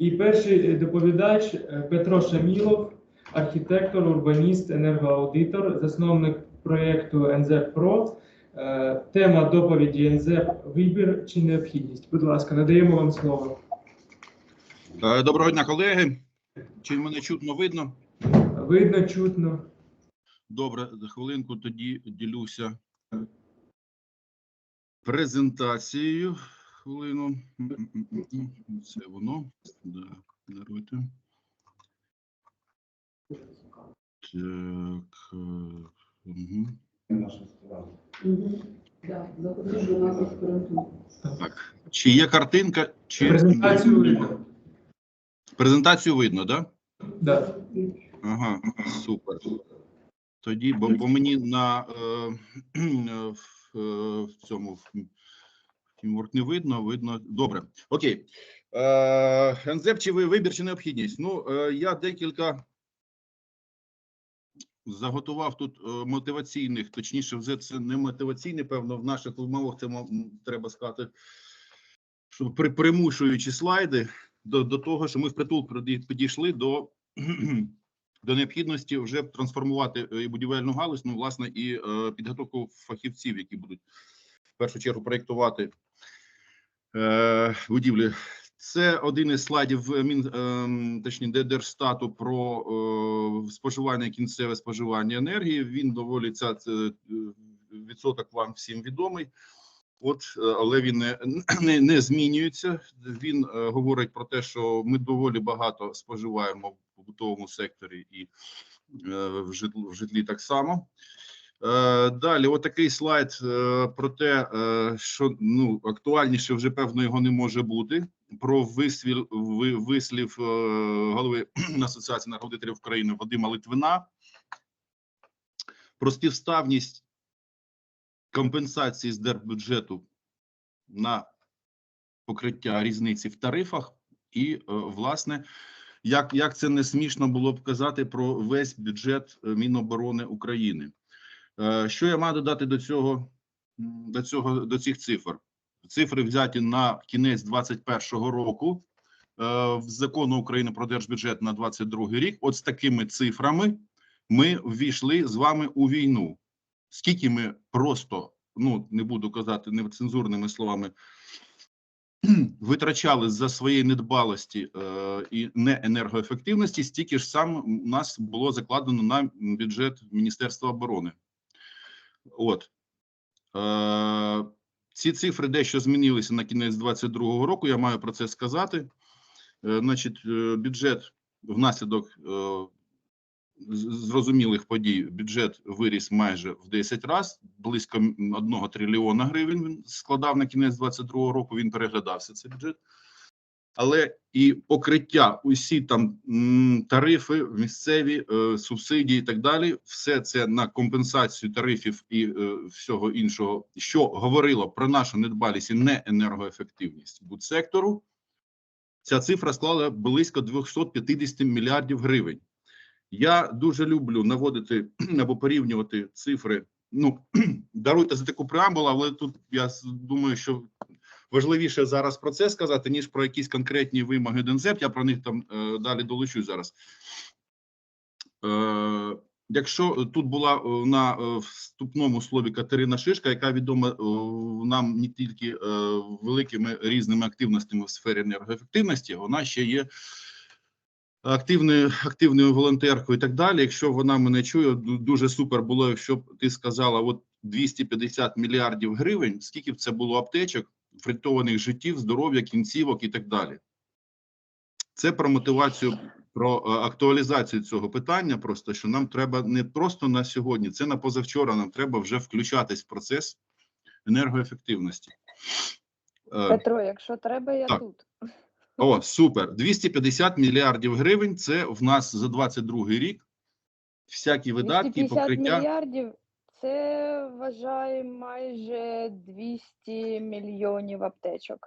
І перший доповідач е, Петро Шамілов, архітектор, урбаніст, енергоаудитор, засновник проєкту НЗЕП Про. Е, Тема доповіді НЗЕП Вибір чи необхідність. Будь ласка, надаємо вам слово. Е, Доброго дня, колеги. Чи мене чутно видно? Видно, чутно. Добре, за хвилинку тоді ділюся презентацією. Хвилину. Це воно. Так, даруйте. Так. е, нас. Так. Чи є картинка, чи Презентацію видно. презентацію видно, так? Да? Да. Ага, супер. Тоді, бо, бо мені на е, в, е, в цьому Teamwork не видно, видно. Добре. Окей. Е, НЗЕП чи ви- вибір чи необхідність? Ну, е, я декілька заготував тут е, мотиваційних, точніше, вже це не мотиваційний, певно, в наших умовах це треба сказати, що при, примушуючи слайди до, до того, що ми впритул підійшли до до необхідності вже трансформувати і будівельну галузь, ну, власне, і підготовку фахівців, які будуть в першу чергу проєктувати будівлі. Це один із слайдів е, Мін, е, точніше, Держстату про е, споживання, кінцеве споживання енергії. Він доволі ця е, відсоток вам всім відомий. От, е, але він не, не, не змінюється. Він е, говорить про те, що ми доволі багато споживаємо в побутовому секторі і е, в, житлі, в житлі так само. Е, далі, отакий слайд е, про те, е, що ну актуальніше вже певно його не може бути. Про вислів вислів голови Асоціації народителів України Вадима Литвина про співставність компенсації з держбюджету на покриття різниці в тарифах, і власне, як, як це не смішно було б казати про весь бюджет Міноборони України. Е, Що я маю додати до цього, до цього до цих цифр? Цифри взяті на кінець 2021 року е, в закону України про держбюджет на 2022 рік. От з такими цифрами ми ввійшли з вами у війну. Скільки ми просто, ну не буду казати нецензурними словами, витрачали за своєї недбалості е, і неенергоефективності, стільки ж сам у нас було закладено на бюджет Міністерства оборони. От е, ці цифри дещо змінилися на кінець 2022 року. Я маю про це сказати. Е, значить, е, бюджет внаслідок зрозумілих подій бюджет виріс майже в 10 разів, близько 1 трильйона гривень він складав на кінець 22 року. Він переглядався цей бюджет. Але і покриття, усі там тарифи, місцеві е, субсидії і так далі, все це на компенсацію тарифів і е, всього іншого, що говорило про нашу недбалість і неенергоефективність будсектору. Ця цифра склала близько 250 мільярдів гривень. Я дуже люблю наводити або порівнювати цифри. Ну даруйте за таку преамбулу, але тут я думаю, що важливіше зараз про це сказати, ніж про якісь конкретні вимоги ДНЗЕП. Я про них там е, далі долучу зараз. Е, якщо тут була е, на е, вступному слові Катерина Шишка, яка відома е, нам не тільки великими різними активностями в сфері енергоефективності, вона ще є активною активною волонтеркою і так далі. Якщо вона мене чує, дуже супер було, якщо б ти сказала, от 250 мільярдів гривень, скільки б це було аптечок, врятованих життів, здоров'я, кінцівок і так далі. Це про мотивацію, про е, актуалізацію цього питання. Просто що нам треба не просто на сьогодні, це на позавчора. Нам треба вже включатись в процес енергоефективності. Е, Петро, якщо треба, я так. тут. О, супер. 250 мільярдів гривень. Це в нас за 22 рік. Всякі видатки, 250 покриття. мільярдів це вважає майже 200 мільйонів аптечок.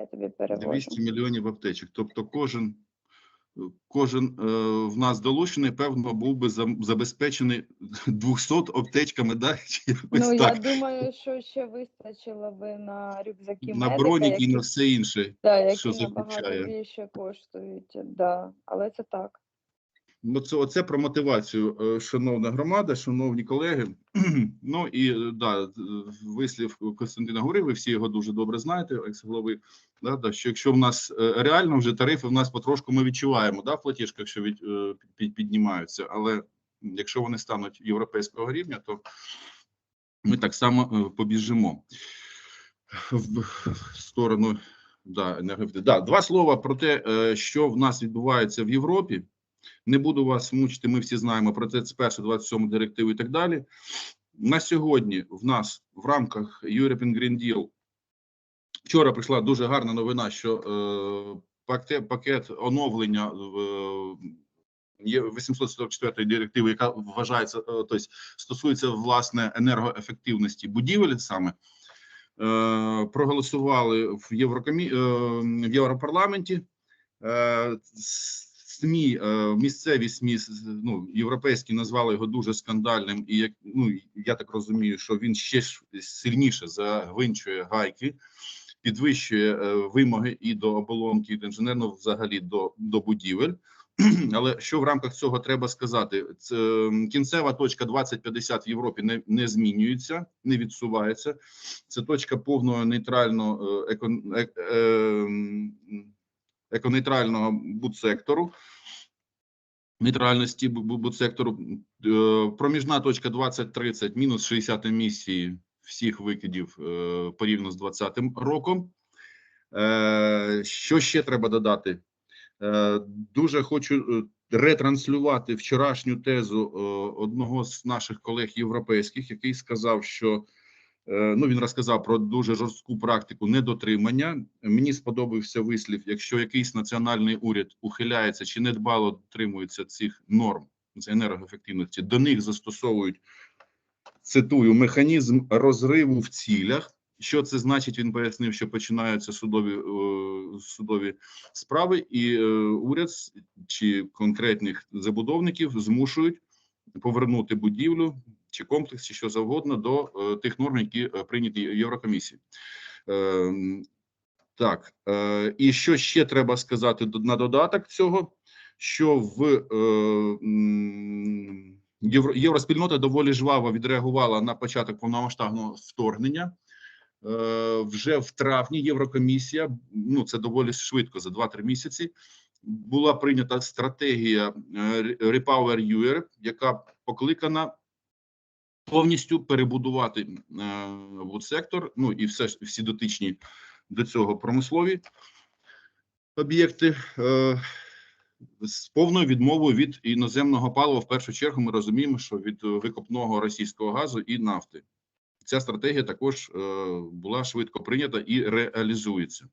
Я тобі перевожу. 200 мільйонів аптечок. Тобто кожен кожен е, в нас долучений, певно, був би забезпечений 200 аптечками, да? Ну, я так, думаю, що ще вистачило би на рюкзаки на медика, броніки і на все інше. да, що які набагато більше коштують. Да. Але це так. Ну, це оце про мотивацію, е, шановна громада, шановні колеги. Ну і е, да, е, вислів Костянтина Гури, ви всі його дуже добре знаєте, екс-голови. Да, да, що якщо в нас реально вже тарифи в нас потрошку ми відчуваємо, да, в платіжках, що від, під, піднімаються, але якщо вони стануть європейського рівня, то ми так само побіжимо в сторону да, енергоефективності. Да, два слова про те, що в нас відбувається в Європі. Не буду вас мучити, ми всі знаємо про це, перше 27 директиву і так далі. На сьогодні в нас в рамках European Green Deal вчора прийшла дуже гарна новина, що е, пакет, оновлення е, є 844 директиви, яка вважається, е, тобто стосується власне енергоефективності будівель саме. Е, проголосували в Єврокомі... е, в Європарламенті. СМІ, е, місцеві СМІ, ну, європейські назвали його дуже скандальним, і як ну я так розумію, що він ще сильніше загвинчує гайки, підвищує е, вимоги і до оболонки, і до інженерного взагалі до, до будівель. Але що в рамках цього треба сказати? Це кінцева точка 2050 в Європі не, не змінюється, не відсувається. Це точка повного нейтрального е, е, е, еконейтрального будсектору. Нейтральності бу- бу- будсектору. Е, Проміжна точка 2030 мінус 60 емісії всіх викидів е, порівняно з 2020 роком. Е, Що ще треба додати? Дуже хочу ретранслювати вчорашню тезу одного з наших колег європейських, який сказав, що ну він розказав про дуже жорстку практику недотримання. Мені сподобався вислів: якщо якийсь національний уряд ухиляється чи недбало дотримується цих норм з енергоефективності, до них застосовують цитую механізм розриву в цілях. Що це значить? Він пояснив, що починаються судові е, судові справи, і е, уряд чи конкретних забудовників змушують повернути будівлю чи комплекс, чи що завгодно до е, тих норм, які е, прийняті Єврокомісією. Е, так, е, і що ще треба сказати на додаток цього, що в Євро, євроспільнота доволі жваво відреагувала на початок повномасштабного вторгнення. Вже в травні Єврокомісія, ну це доволі швидко, за 2-3 місяці, була прийнята стратегія Repower Europe, яка покликана повністю перебудувати е, сектор, ну і все всі дотичні до цього промислові об'єкти. Е, з повною відмовою від іноземного палива, в першу чергу, ми розуміємо, що від викопного російського газу і нафти. Ця стратегія також е, була швидко прийнята і реалізується.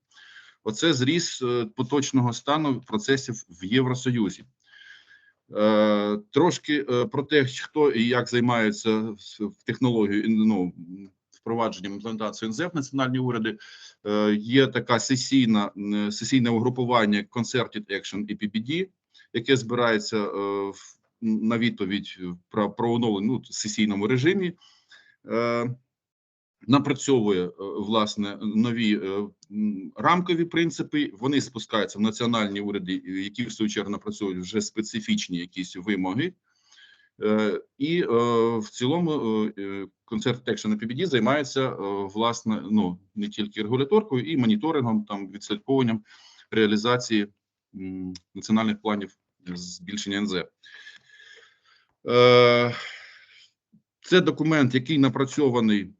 Оце зріс поточного стану процесів в Євросоюзі. Е, трошки е, про те, хто і як займається в- технологію ну, впровадженням імплементації НЗЕП національні уряди. Е, є така сесійна сесійне угрупування Concerted Action і PPD, яке збирається на відповідь про, про оновлення ну, в сесійному режимі. Напрацьовує е, власне нові е, рамкові принципи. Вони спускаються в національні уряди, е, які в свою чергу напрацьовують вже специфічні якісь вимоги. І в цілому концерт Action на PBD займається власне ну не тільки регуляторкою, і моніторингом, там відслідковуванням реалізації національних планів збільшення НЗ. Це документ, який напрацьований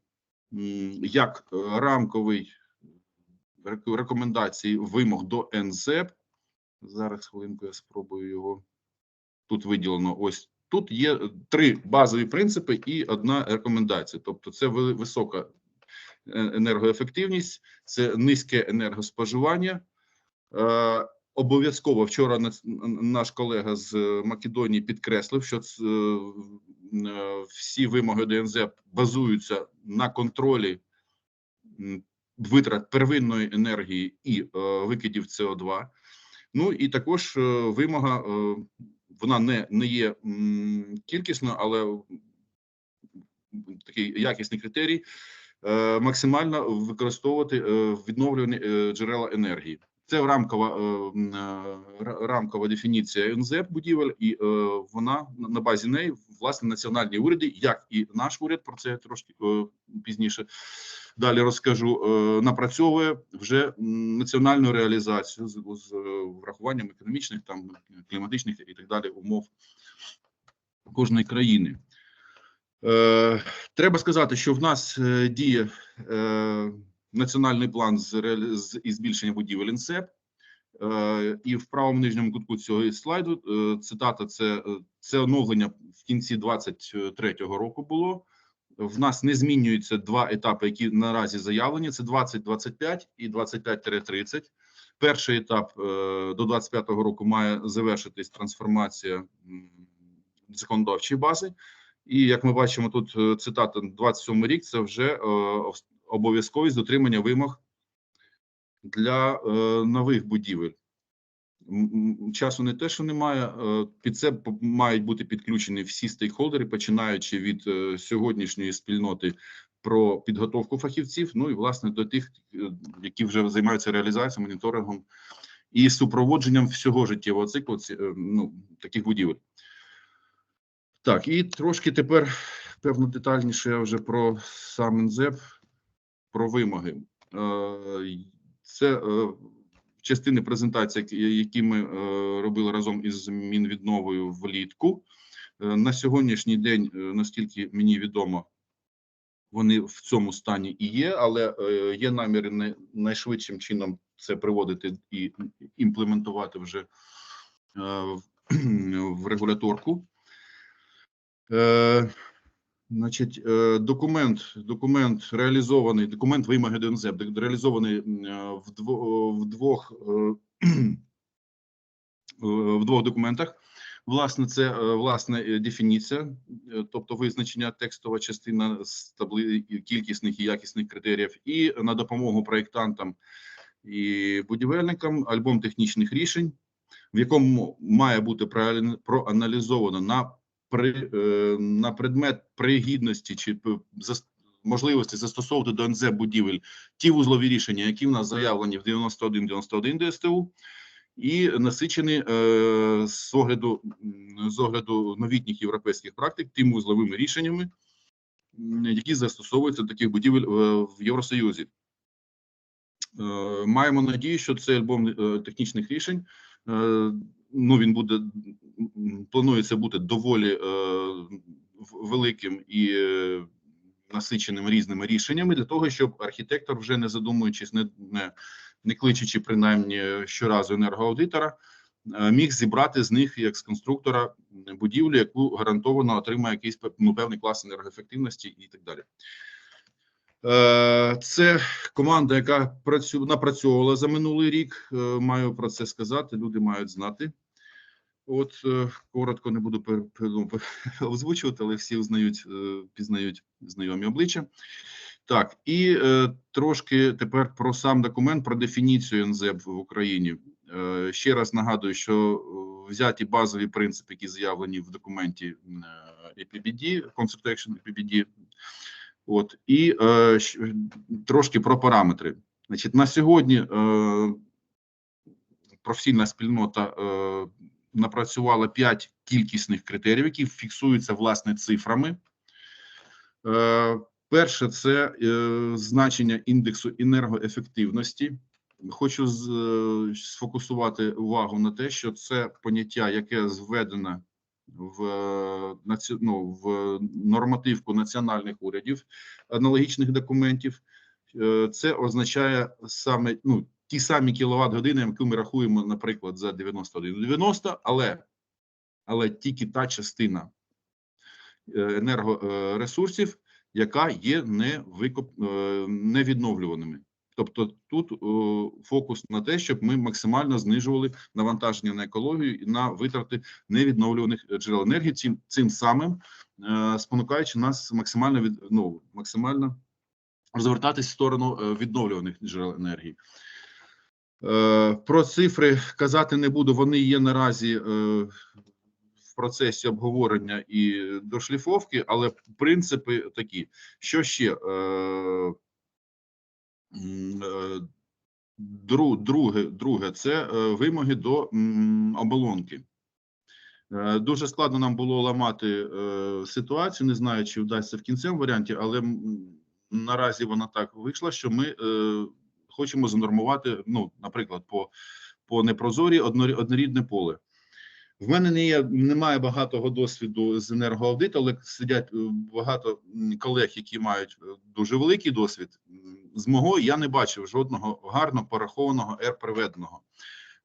як е, рамковий рек- рекомендації вимог до НЗЕП. Зараз хвилинку я спробую його. Тут виділено ось тут є е, три базові принципи і одна рекомендація. Тобто, це ви- висока е, енергоефективність, це низьке енергоспоживання. Обов'язково вчора наш колега з е, Македонії підкреслив, що е, е, всі вимоги ДНЗ базуються на контролі витрат первинної енергії і викидів СО2. Ну і також вимога, вона не, не є кількісною, але такий якісний критерій максимально використовувати відновлювані джерела енергії. Це рамкова е, е, ра- рамкова дефініція НЗЕП будівель, і е, вона на- базі неї власне національні уряди, як і наш уряд, про це я трошки пізніше далі розкажу. Напрацьовує вже національну реалізацію з, з врахуванням економічних, там кліматичних і так далі умов кожної країни. Треба сказати, що в нас діє національний план з, з із збільшення будівель ІНСЕП. Е, і в правому нижньому кутку цього слайду е, цитата: це, це оновлення в кінці 23-го року було. В нас не змінюються два етапи, які наразі заявлені: це 2025 і 25-30. Перший етап е, до 25-го року має завершитись трансформація законодавчої бази. І як ми бачимо, тут цитата 27 рік це вже обов'язковість дотримання вимог для е, нових будівель. Часу не те, що немає. е, Під це мають бути підключені всі стейкхолдери, починаючи від е, сьогоднішньої спільноти про підготовку фахівців, ну і власне до тих, які вже займаються реалізацією, моніторингом і супроводженням всього життєвого циклу ну, таких будівель. Так, і трошки тепер певно детальніше вже про сам НЗЕП, про вимоги. Е, Це е, частини презентації, які- ми е, робили разом із Мінвідновою влітку. На сьогоднішній день, наскільки мені відомо, вони в цьому стані і є, але є наміри найшвидшим чином це приводити і імплементувати вже в регуляторку. Е, Значить, е, документ, документ реалізований, документ вимоги ДНЗЕП, реалізований е, в дво, в двох е, е, в двох документах. Власне, це е, власне е, дефініція, е, тобто визначення текстова частина з табли кількісних і якісних критеріїв, і на допомогу проєктантам і будівельникам альбом технічних рішень, в якому має бути проаналі- проаналізовано на при е, на предмет пригідності чи п- можливості застосовувати до НЗ будівель ті вузлові рішення, які в нас заявлені в 91-91 ДСТУ, і насичені е, з огляду з огляду новітніх європейських практик тими вузловими рішеннями, які застосовуються до таких будівель е, в Євросоюзі. Е, Маємо надію, що цей альбом е, технічних рішень е, ну він буде планується бути доволі е, великим і е, насиченим різними рішеннями для того, щоб архітектор, вже не задумуючись, не, не, не кличучи принаймні щоразу енергоаудитора, е, міг зібрати з них як з конструктора будівлю, яку гарантовано отримає якийсь ну, певний клас енергоефективності і так далі. Це команда, яка працю напрацьовувала за минулий рік. Маю про це сказати. Люди мають знати. От е, коротко не буду озвучувати, але всі знають, е, пізнають знайомі обличчя. Так, і е, трошки тепер про сам документ, про дефініцію НЗЕБ в Україні. Е, ще раз нагадую, що е, взяті базові принципи, які заявлені в документі EPBD, Concept Action EPBD, От і е, трошки про параметри. Значить, на сьогодні е, професійна спільнота е, напрацювала 5 кількісних критеріїв, які фіксуються власне цифрами. Е, перше це е, значення індексу енергоефективності. Хочу е, сфокусувати увагу на те, що це поняття, яке зведено в, ну, в нормативку національних урядів аналогічних документів. Це означає саме ну, ті самі кіловат години, які ми рахуємо, наприклад, за 91,90, але, але тільки та частина е, енергоресурсів, яка є не викоп, е, невідновлюваними. Тобто тут фокус на те, щоб ми максимально знижували навантаження на екологію і на витрати невідновлюваних джерел енергії, цим, цим самим е, спонукаючи нас максимально від ну максимально розвертатись в сторону відновлюваних джерел енергії. Е, Про цифри казати не буду. Вони є наразі е, в процесі обговорення і дошліфовки, але принципи такі. Що ще? Е, Друге, друге це вимоги до оболонки. Дуже складно нам було ламати ситуацію. Не знаю, чи вдасться в кінцевому варіанті, але наразі вона так вийшла, що ми хочемо занормувати, ну, наприклад, по, по непрозорі однорі- однорідне поле. В мене не є, немає багатого досвіду з енергоаудиту, але сидять е, багато колег, які мають е, дуже великий досвід. З мого я не бачив жодного гарно порахованого R-приведеного.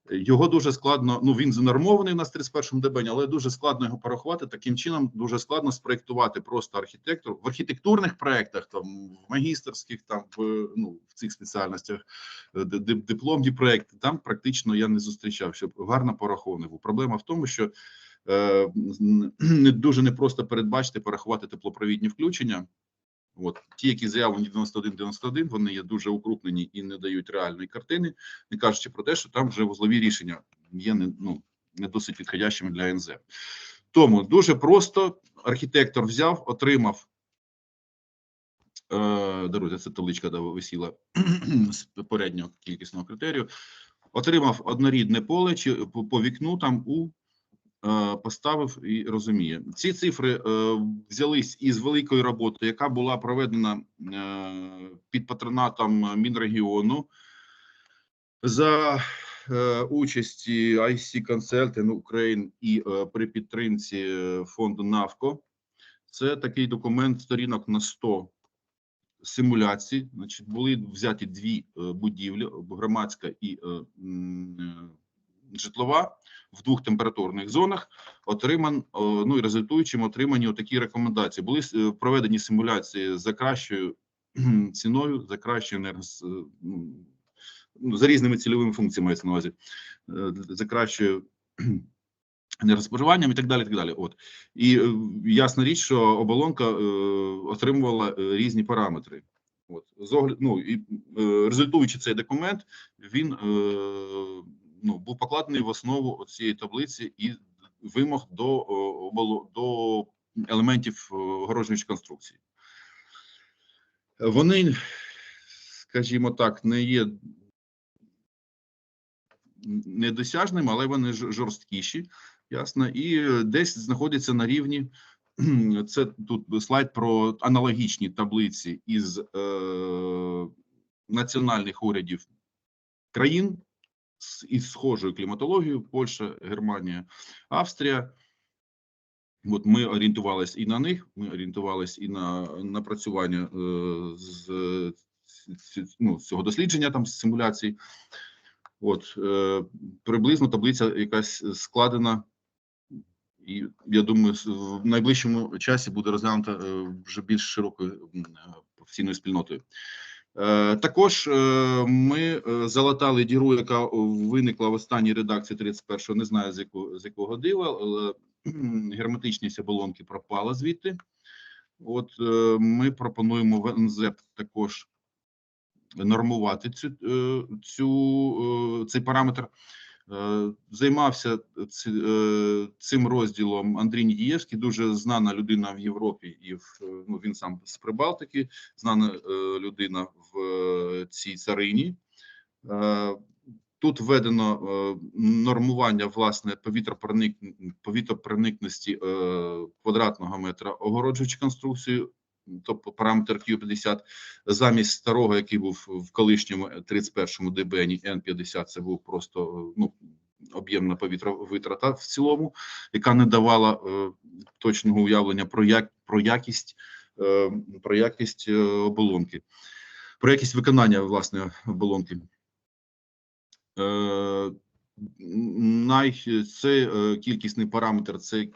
Його дуже складно. Ну він занормований у нас в 31 ДБН, але дуже складно його порахувати. Таким чином дуже складно спроектувати просто архітектор в архітектурних проектах, там в магістерських, там в ну в цих спеціальностях, е, ди- ди- дипломні проекти. Там практично я не зустрічав, щоб гарно порахований був. Проблема в тому, що е, не дуже непросто передбачити, порахувати теплопровідні включення. От ті, які заявлені 91-91, вони є дуже укрупнені і не дають реальної картини, не кажучи про те, що там вже вузлові рішення є не, ну, не досить підходящими для НЗ. Тому дуже просто архітектор взяв, отримав. Е, це табличка де висіла з попереднього кількісного критерію. Отримав однорідне поле чи по, вікну там у поставив і розуміє. Ці цифри е, взялись із великої роботи, яка була проведена е, під патронатом Мінрегіону за е, участі IC Consulting Ukraine і е, при підтримці е, фонду НАВКО. Це такий документ сторінок на 100 симуляцій. Значить, були взяті дві е, будівлі: громадська і е, е, житлова в двох температурних зонах. Отриман, ну і результуючим отримані такі рекомендації. Були е, проведені симуляції за кращою ціною, за кращою енергос, е, ну, за різними цільовими функціями мається на увазі, е, за кращою енергоспоживанням і так далі. і Так далі. От і е, ясна річ, що оболонка е, отримувала е, різні параметри. От з огляд, ну і е, результуючи цей документ, він е, ну був покладений в основу цієї таблиці і вимог до до елементів е, конструкції. Вони, скажімо так, не є недосяжними, але вони жорсткіші, ясно, і е, десь знаходяться на рівні. Це тут слайд про аналогічні таблиці із е, національних урядів країн із схожою кліматологією: Польща, Германія, Австрія. От ми орієнтувалися і на них. Ми орієнтувалися і на напрацювання е, з ну, цього дослідження там з симуляцій. От е, приблизно таблиця якась складена, і я думаю, в найближчому часі буде розглянута е, вже більш широкою е, професійною спільнотою. Е, Також е, ми е, залатали діру, яка виникла в останній редакції 31-го, не знаю з якого з якого дива, але герметичність оболонки пропала звідти. От ми пропонуємо в НЗЕП також нормувати цю, цю цей параметр. Е, Займався е, цим розділом Андрій Нідієвський, дуже знана людина в Європі, і в е, ну він сам з Прибалтики, знана людина в цій царині. Тут введено нормування власне повітропроник... повітропроникності квадратного метра, огороджуючи конструкцію, тобто параметр Q50, замість старого, який був в колишньому 31-му ДБНі N50, це був просто ну, об'ємна повітровитрата в цілому, яка не давала е, точного уявлення про як про якість е, про якість е, оболонки, про якість виконання власне оболонки. Е, най це е, кількісний параметр, це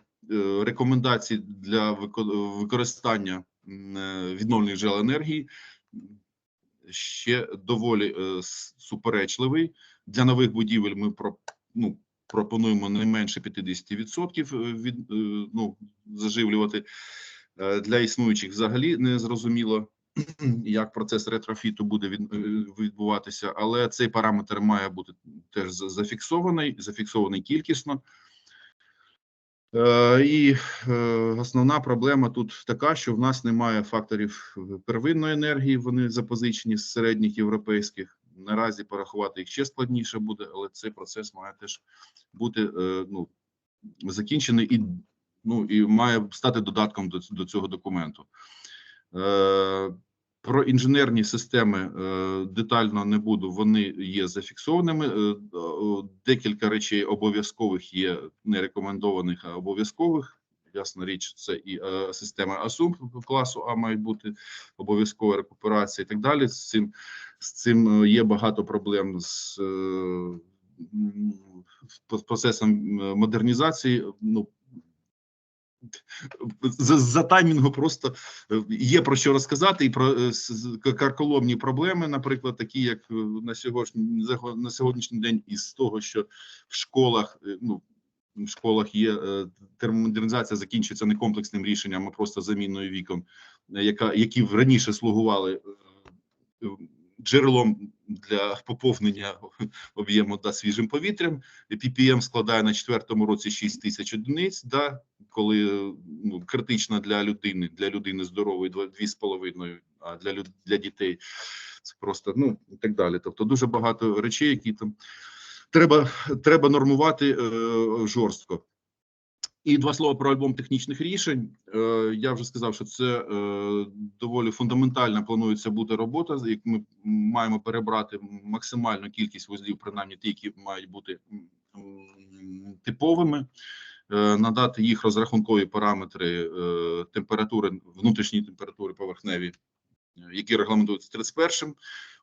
рекомендації для використання відновлених джерел енергії. Ще доволі е, суперечливий для нових будівель. Ми про ну пропонуємо не менше 50% від е, ну заживлювати Е, для існуючих взагалі не зрозуміло як процес ретрофіту буде е, відбуватися, але цей параметр має бути теж зафіксований, зафіксований кількісно. Е, І е, основна проблема тут така, що в нас немає факторів первинної енергії, вони запозичені з середніх європейських. Наразі порахувати їх ще складніше буде, але цей процес має теж бути е, ну, закінчений і, ну, і має стати додатком до, до цього документу. Е, Про інженерні системи е, детально не буду. Вони є зафіксованими. Е, Декілька речей обов'язкових є не рекомендованих, а обов'язкових. Ясна річ, це і е, система АСУМ класу А мають бути обов'язкова рекуперація і так далі. З цим з цим е, є багато проблем з е, процесом е, модернізації. Ну за, за таймінгу просто е, є про що розказати, і про е, карколомні проблеми, наприклад, такі як е, на сьогодні на сьогоднішній день, із того, що в школах ну. В школах є термомодернізація закінчується не комплексним рішенням, а просто заміною вікон, яка які раніше слугували джерелом для поповнення об'єму да, свіжим повітрям. PPM складає на четвертому році 6 тисяч одиниць, да, коли ну, критично для людини, для людини здорової два- дві з половиною, а для люд- для дітей це просто ну і так далі. Тобто дуже багато речей, які там треба, треба нормувати е, жорстко. І два слова про альбом технічних рішень. Е, я вже сказав, що це е, доволі фундаментальна планується бути робота. Як ми маємо перебрати максимальну кількість вузлів, принаймні ті, які мають бути типовими, е, надати їх розрахункові параметри температури, внутрішні температури поверхневі, які регламентуються 31-м.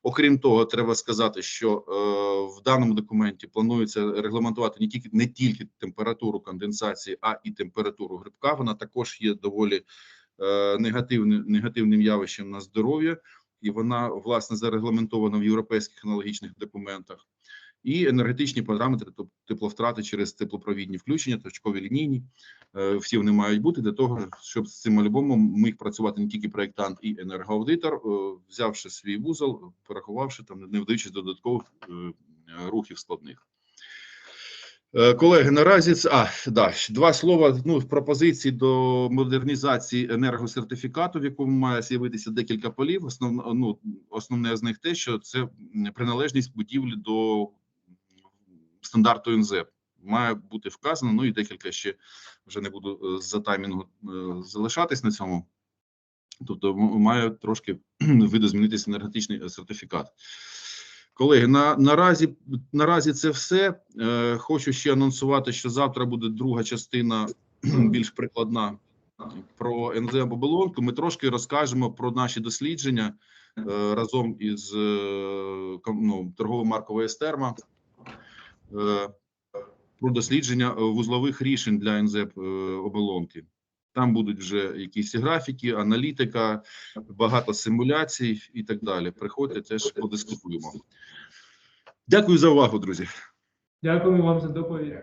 Окрім того, треба сказати, що е, в даному документі планується регламентувати не тільки не тільки температуру конденсації, а і температуру грибка. Вона також є доволі е, негативним негативним явищем на здоров'я, і вона власне зарегламентована в європейських аналогічних документах. І енергетичні параметри, тобто тепловтрати через теплопровідні включення, точкові лінійні. Е, Всі вони мають бути для того, щоб з цим альбомом міг працювати не тільки проєктант і енергоаудитор, е, взявши свій вузол, порахувавши там, не вдаючись додаткових е, рухів складних. Колеги, наразі а да два слова. Ну пропозиції до модернізації енергосертифікату, в якому має з'явитися декілька полів. Основно, ну основне з них те, що це приналежність будівлі до стандарту НЗЕП. Має бути вказано. Ну і декілька ще вже не буду е, за таймінгу е, залишатись на цьому. Тобто, має трошки видозмінитися енергетичний е, сертифікат. Колеги, на наразі наразі це все. Е, хочу ще анонсувати, що завтра буде друга частина більш прикладна про НЗ оболонку. Ми трошки розкажемо про наші дослідження е, разом із е, ну, торгово-марковою Естерма. Е, про дослідження е, вузлових рішень для НЗЕП е, оболонки. Там будуть вже якісь графіки, аналітика, багато симуляцій і так далі. Приходьте теж подискутуємо. Дякую за увагу, друзі. Дякую вам за доповідь.